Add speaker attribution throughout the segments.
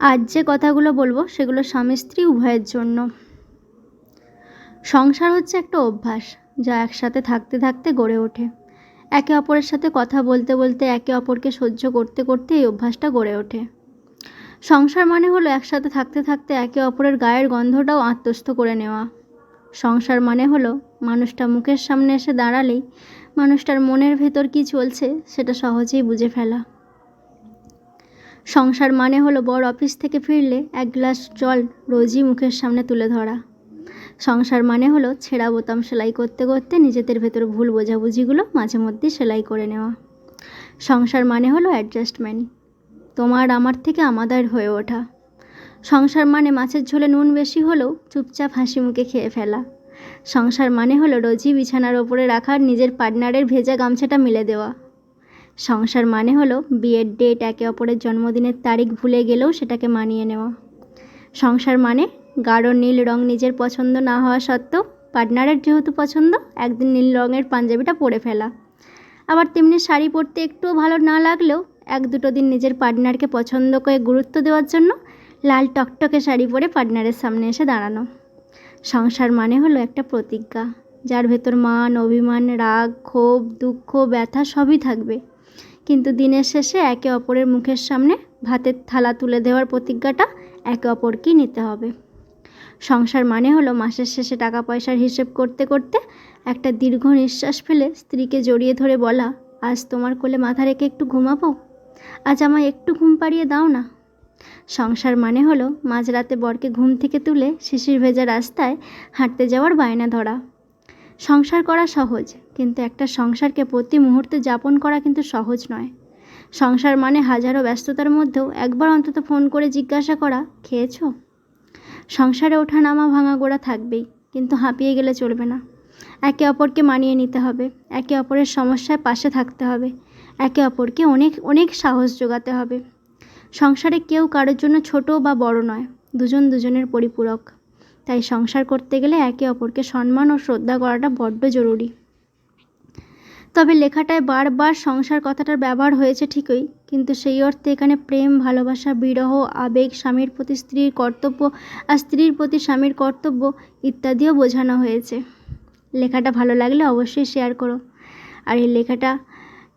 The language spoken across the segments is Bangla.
Speaker 1: আজ যে কথাগুলো বলব সেগুলো স্বামী স্ত্রী উভয়ের জন্য। সংসার হচ্ছে একটা অভ্যাস, যা একসাথে থাকতে থাকতে গড়ে ওঠে। একে অপরের সাথে কথা বলতে বলতে একে অপরকে সহ্য করতে করতে এই অভ্যাসটা গড়ে ওঠে। সংসার মানে হলো একসাথে থাকতে থাকতে একে অপরের গায়ের গন্ধটাও আত্মস্থ করে নেওয়া। সংসার মানে হলো মানুষটা মুখের সামনে এসে দাঁড়ালেই মানুষটার মনের ভেতর কি চলছে সেটা সহজেই বুঝে ফেলা। সংসার মানে হলো বড় অফিস থেকে ফিরলে এক গ্লাস জল রোজই মুখের সামনে তুলে ধরা। সংসার মানে হলো ছেঁড়া বোতাম সেলাই করতে করতে নিজেদের ভেতর ভুল বোঝাবুঝিগুলো মাঝে মধ্যে সেলাই করে নেওয়া। সংসার মানে হলো অ্যাডজাস্টমেন্ট তোমার আমার থেকে আমাদের হয়ে ওঠা। সংসার মানে মাছের ঝোলে নুন বেশি হলেও চুপচাপ হাসি মুখে খেয়ে ফেলা। সংসার মানে হলো রোজই বিছানার ওপরে রাখার নিজের পার্টনারের ভেজা গামছাটা মিলে দেওয়া। সংসার মানে হলো বিয়ের ডেট একে অপরের জন্মদিনের তারিখ ভুলে গেলেও সেটাকে মানিয়ে নেওয়া। সংসার মানে গাঢ় নীল রং নিজের পছন্দ না হওয়া সত্ত্বেও পার্টনারের যেহেতু পছন্দ, একদিন নীল রঙের পাঞ্জাবিটা পরে ফেলা। আবার তেমনি শাড়ি পরতে একটুও ভালো না লাগলেও এক দুটো দিন নিজের পার্টনারকে পছন্দ করে গুরুত্ব দেওয়ার জন্য লাল টকটকে শাড়ি পরে পার্টনারের সামনে এসে দাঁড়ানো। সংসার মানে হলো একটা প্রতিজ্ঞা, যার ভেতর মান, অভিমান, রাগ, ক্ষোভ, দুঃখ, ব্যথা সবই থাকবে। কিন্তু দিনের শেষে একে অপরের মুখের সামনে ভাতের থালা তুলে দেওয়ার প্রতিজ্ঞাটা একে অপরকেই নিতে হবে। সংসার মানে হলো মাসের শেষে টাকা পয়সার হিসেব করতে করতে একটা দীর্ঘ নিঃশ্বাস ফেলে স্ত্রীকে জড়িয়ে ধরে বলা, আজ তোমার কোলে মাথা রেখে একটু ঘুমাবো? আজ আমায় একটু ঘুম পাড়িয়ে দাও না। সংসার মানে হলো মাঝরাতে বরকে ঘুম থেকে তুলে শিশির ভেজা রাস্তায় হাঁটতে যাওয়ার বায়না ধরা। সংসার করা সহজ। কিন্তু একটা সংসারকে প্রতি মুহূর্তে যাপন করা কিন্তু সহজ নয়। সংসার মানে হাজারো ব্যস্ততার মধ্যেও একবার অন্তত ফোন করে জিজ্ঞাসা করা, খেয়েছো? সংসারে ওঠা নামা ভাঙা গোড়া থাকবেই, কিন্তু হাঁপিয়ে গেলে চলবে না। একে অপরকে মানিয়ে নিতে হবে, একে অপরের সমস্যায় পাশে থাকতে হবে, একে অপরকে অনেক অনেক সাহস যোগাতে হবে। সংসারে কেউ কারোর জন্য ছোট বা বড় নয়, দুজন দুজনের পরিপূরক। তাই সংসার করতে গেলে একে অপরকে সম্মান ও শ্রদ্ধা করাটা বড্ড জরুরি। তবে লেখাটায় বারবার সংসার কথাটার ব্যবহার হয়েছে ঠিকই, কিন্তু সেই অর্থে এখানে প্রেম, ভালোবাসা, বিরহ, আবেগ, স্বামীর প্রতি স্ত্রীর কর্তব্য আর স্ত্রীর প্রতি স্বামীর কর্তব্য ইত্যাদিও বোঝানো হয়েছে। লেখাটা ভালো লাগলে অবশ্যই শেয়ার করো। আর এই লেখাটা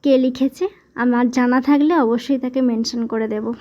Speaker 1: কে লিখেছে? আমার জানা থাকলে অবশ্যই তাকে মেনশন করে দেবো।